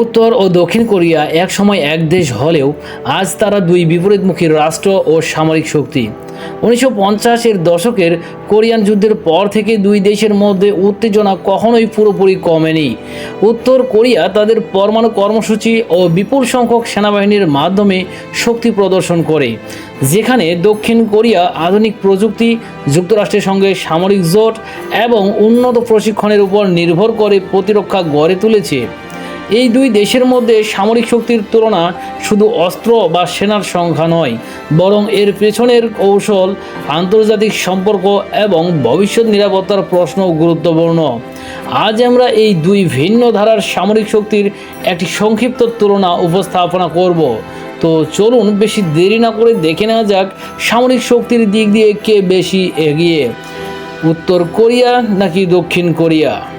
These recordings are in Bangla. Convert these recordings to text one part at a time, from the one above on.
উত্তর ও দক্ষিণ কোরিয়া একসময় এক দেশ হলেও আজ তারা দুই বিপরীতমুখী রাষ্ট্র ও সামরিক শক্তি। উনিশশো পঞ্চাশের দশকের কোরিয়ান যুদ্ধের পর থেকে দুই দেশের মধ্যে উত্তেজনা কখনোই পুরোপুরি কমেনি। উত্তর কোরিয়া তাদের পরমাণু কর্মসূচি ও বিপুল সংখ্যক সেনাবাহিনীর মাধ্যমে শক্তি প্রদর্শন করে, যেখানে দক্ষিণ কোরিয়া আধুনিক প্রযুক্তি, যুক্তরাষ্ট্রের সঙ্গে সামরিক জোট এবং উন্নত প্রশিক্ষণের উপর নির্ভর করে প্রতিরক্ষা গড়ে তুলেছে। এই দুই দেশের মধ্যে সামরিক শক্তির তুলনা শুধু অস্ত্র বা সেনার সংখ্যা নয়, বরং এর পেছনের কৌশল, আন্তর্জাতিক সম্পর্ক এবং ভবিষ্যৎ নিরাপত্তার প্রশ্ন গুরুত্বপূর্ণ। আজ আমরা এই দুই ভিন্ন ধারার সামরিক শক্তির একটি সংক্ষিপ্ত তুলনা উপস্থাপনা করব। তো চলুন বেশি দেরি না করে দেখে নেওয়া যাক সামরিক শক্তির দিক দিয়ে কে বেশি এগিয়ে। উত্তর কোরিয়া নাকি দক্ষিণ কোরিয়া?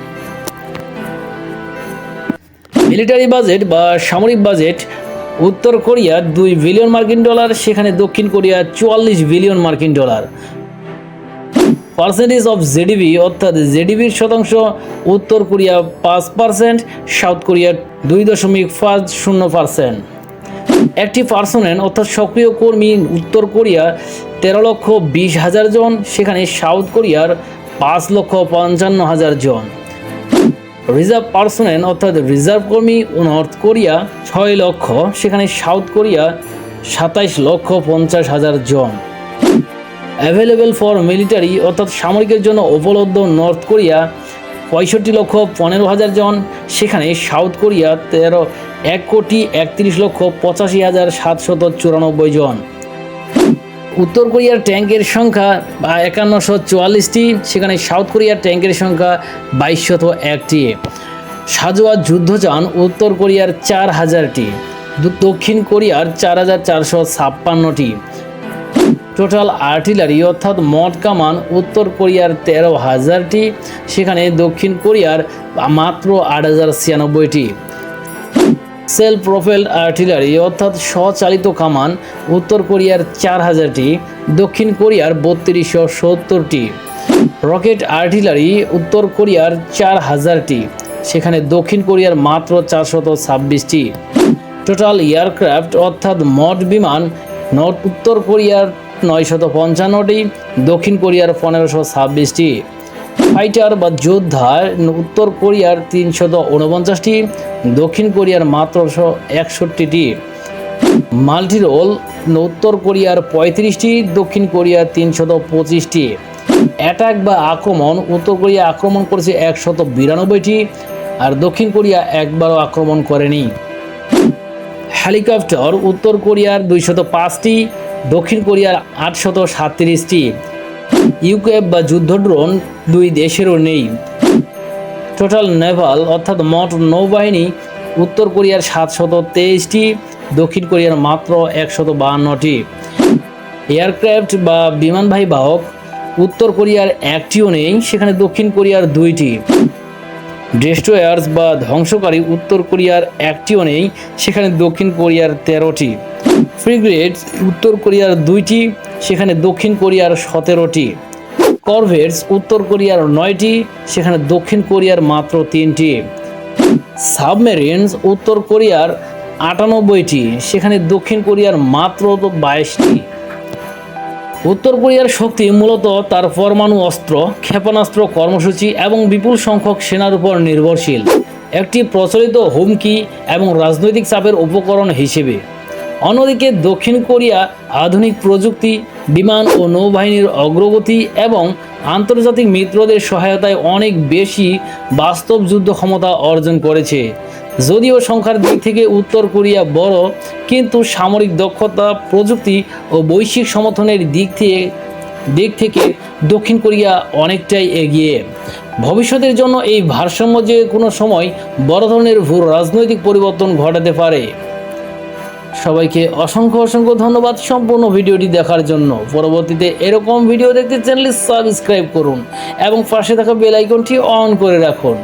মিলিটারি বাজেট বা সামরিক বাজেট, উত্তর কোরিয়া দুই বিলিয়ন মার্কিন ডলার, সেখানে দক্ষিণ কোরিয়া চুয়াল্লিশ বিলিয়ন মার্কিন ডলার। পার্সেন্টেজ অফ জেডিবি অর্থাৎ জেডিবির শতাংশ, উত্তর কোরিয়া পাঁচ পার্সেন্ট, সাউথ কোরিয়া দুই দশমিক পাঁচ শূন্য পার্সেন্ট। একটি পার্সোনেন অর্থাৎ সক্রিয় কর্মী, উত্তর কোরিয়া তেরো লক্ষ বিশ হাজার জন, সেখানে সাউথ কোরিয়ার পাঁচ লক্ষ পঞ্চান্ন হাজার জন। রিজার্ভ পার্সোনেন অর্থাৎ রিজার্ভ কর্মী নর্থ কোরিয়া ছয় লক্ষ, সেখানে সাউথ কোরিয়া সাতাইশ লক্ষ পঞ্চাশ হাজার জন। অ্যাভেলেবেল ফর মিলিটারি অর্থাৎ সামরিকের জন্য উপলব্ধ নর্থ কোরিয়া পঁয়ষট্টি লক্ষ পনেরো হাজার জন, সেখানে সাউথ কোরিয়া তেরো, এক কোটি একত্রিশ লক্ষ পঁচাশি হাজার সাতশত চুরানব্বই জন। উত্তর কোরিয়ার ট্যাঙ্কের সংখ্যা একান্নশো চুয়াল্লিশটি, সেখানে সাউথ কোরিয়ার ট্যাঙ্কের সংখ্যা বাইশশত একটি। সাজোয়া যুদ্ধযান উত্তর কোরিয়ার চার হাজারটি দক্ষিণ কোরিয়ার চার হাজার চারশো ছাপ্পান্নটি। টোটাল আর্টিলারি অর্থাৎ মট কামান উত্তর কোরিয়ার তেরো হাজারটি সেখানে দক্ষিণ কোরিয়ার মাত্র আট হাজার ছিয়ানব্বইটি। সেলফ প্রোফেলড আর্টিলারি অর্থাৎ স্বচালিত কামান উত্তর কোরিয়ার চার হাজারটি, দক্ষিণ কোরিয়ার বত্রিশশো সত্তরটি। রকেট আর্টিলারি উত্তর কোরিয়ার চার হাজারটি, সেখানে দক্ষিণ কোরিয়ার মাত্র চারশত ছাব্বিশটি। টোটাল এয়ারক্রাফট অর্থাৎ মড বিমান উত্তর কোরিয়ার নয়শত পঞ্চান্নটি, দক্ষিণ কোরিয়ার পনেরোশো ছাব্বিশটি। ফাইটার বা যোদ্ধা উত্তর কোরিয়ার তিনশত উনপঞ্চাশটি, দক্ষিণ কোরিয়ার মাত্র একষট্টিটি। মাল্টিরোল উত্তর কোরিয়ার পঁয়ত্রিশটি, দক্ষিণ কোরিয়ার তিনশত পঁচিশটি। অ্যাটাক বা আক্রমণ, উত্তর কোরিয়া আক্রমণ করেছে একশত বিরানব্বইটি আর দক্ষিণ কোরিয়া একবারও আক্রমণ করেনি। হেলিকপ্টার উত্তর কোরিয়ার দুইশত পাঁচটি, দক্ষিণ কোরিয়ার আটশত সাতত্রিশটি ইউকেএফ বা যুদ্ধ ড্রোন দুই দেশেরও নেই। টোটাল নেভাল, অর্থাৎ মোট নৌবাহিনী, উত্তর কোরিয়ার সাতশত তেইশটি, দক্ষিণ কোরিয়ার মাত্র একশত বাহান্নটি। এয়ারক্রাফট বা বিমানবাহী বাহক, উত্তর কোরিয়ার একটিও নেই, সেখানে দক্ষিণ কোরিয়ার দুইটি। ডেস্ট্রয়ার্স বা ধ্বংসকারী উত্তর কোরিয়ার একটিও নেই, সেখানে দক্ষিণ কোরিয়ার তেরোটি। ফ্রিগেটস উত্তর কোরিয়ার দুইটি। সেখানে দক্ষিণ কোরিয়ার সতেরোটি। করভেটস উত্তর কোরিয়ার নয়টি, সেখানে দক্ষিণ কোরিয়ার মাত্র তিনটি। সাবমেরিনস উত্তর কোরিয়ার আটানব্বইটি, সেখানে দক্ষিণ কোরিয়ার মাত্র বাইশটি। উত্তর কোরিয়ার শক্তি মূলত তার পরমাণু অস্ত্র, ক্ষেপণাস্ত্র কর্মসূচি এবং বিপুল সংখ্যক সেনার উপর নির্ভরশীল। একটি প্রচলিত হুমকি এবং রাজনৈতিক চাপের উপকরণ হিসেবে। অন্যদিকে দক্ষিণ কোরিয়া আধুনিক প্রযুক্তি, বিমান ও নৌবাহিনীর অগ্রগতি এবং আন্তর্জাতিক মিত্রদের সহায়তায় অনেক বেশি বাস্তব যুদ্ধ ক্ষমতা অর্জন করেছে। যদিও সংখ্যার দিক থেকে উত্তর কোরিয়া বড়, কিন্তু সামরিক দক্ষতা, প্রযুক্তি ও বৈশ্বিক সমর্থনের দিক থেকে দিক থেকে দক্ষিণ কোরিয়া অনেকটাই এগিয়ে। ভবিষ্যতের জন্য এই ভারসাম্য যে কোনো সময় বড় ধরনের ভূ রাজনৈতিক পরিবর্তন ঘটাতে পারে। সবাইকে অসংখ্য অসংখ্য ধন্যবাদ সম্পূর্ণ ভিডিওটি দেখার জন্য। পরবর্তীতে এরকম ভিডিও দেখতে চ্যানেলটি সাবস্ক্রাইব করুন এবং পাশে থাকা বেল আইকনটি অন করে রাখুন।